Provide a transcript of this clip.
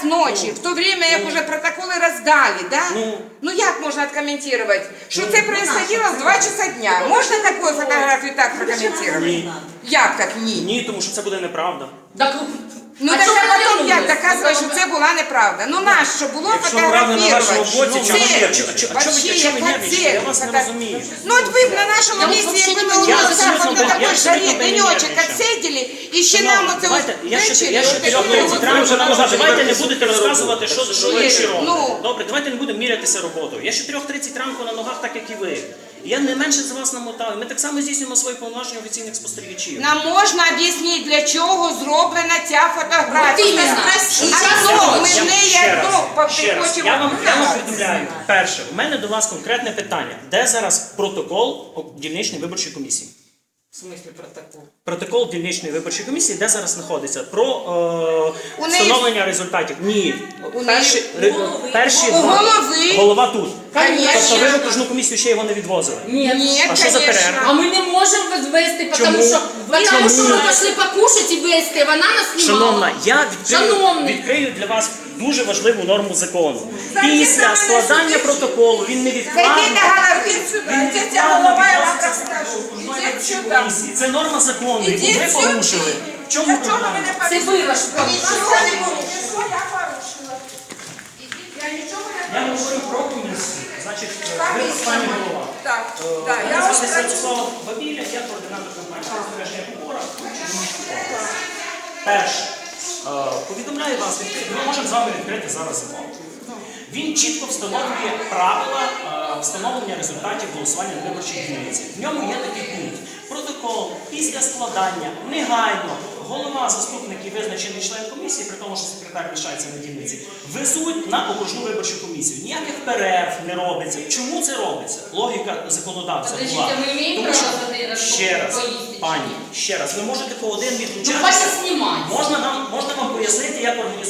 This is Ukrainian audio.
час ночі, в то время, як уже протоколи роздали, да? Ну. Ну як можна откомментировать? Що це происходило в 2 часа дня? Можна таку фотографію так прокомментировать? Ні. Як так ні? Ні, тому що це буде неправда. Так, Ну а так а потім як доказувати, що це була неправда? Ну нащо було Якщо правда на вашому боці, Це- чого А нервничаєте? а чого Вообще, ви яка нервничаєте? Я вас не Фото- розумію. Ну от ви б на нашому Я місці, якби не на понимаю. улицах Я на абсолютно- я жарі абсолютно не денечок нервничаю. отсиділи, і ще нам оце Давайте, я ще, я ще от такі 4.30 от- вже назад. назад Давайте не будете розказувати, що, що ви робите. ну. Добре, давайте не будемо мірятися роботою. Я з 4.30 ранку на ногах, так як і ви. Я не менше за вас намотав. Ми так само здійснюємо свої повноваження офіційних спостерігачів. Нам можна об'яснити, для чого зроблена ця фотографія. А мене Ще раз, Я вам, я вам повідомляю. Перше, у мене до вас конкретне питання. Де зараз протокол дільничної виборчої комісії? В смислі протокол? Протокол дільничної виборчої комісії, де зараз знаходиться? Про У е, неї- встановлення результатів. Ні. У Перші, неї- ри- перші У два. голови. Голова тут. Конечно. Тобто ви в окружну комісію ще його не відвозили. Нет. Ні, А що за перерва? А мы не можем ввести, потому Чому? что, потому что Чому? мы пошли покушать и ввести, вона нас знімала. Шановна, я відкрию, Шановний. відкрию для вас дуже важливу норму закону. Після складання протоколу він невідкладно до Ця голова, я вам розкажу. Ідіть сюди. Це норма закону, яку Ідіть ви сюди. порушили. В чому проблема? Це ви ваш Нічого не порушила. Я порушила. Я нічого не Я говорю про комісію. Значить, ви пані голова. Так, Е, так, я вас працюю. Святослав Бабіля, я координатор компанії Кубора. Перше, е, повідомляю вас, ми можемо з вами відкрити зараз закон. Він чітко встановлює правила е, встановлення результатів голосування на виборчій дільниці. В ньому є такий пункт. Протокол після складання негайно голова, заступник і визначений член комісії, при тому, що секретар лишається на дільниці, везуть на окружну виборчу комісію. Ніяких перерв не робиться. Чому це робиться? Логіка законодавця була. Тому що- ще раз, пані, ще раз, ви можете по один Ну, відлучатися. Можна нам можна вам пояснити, як організовувати.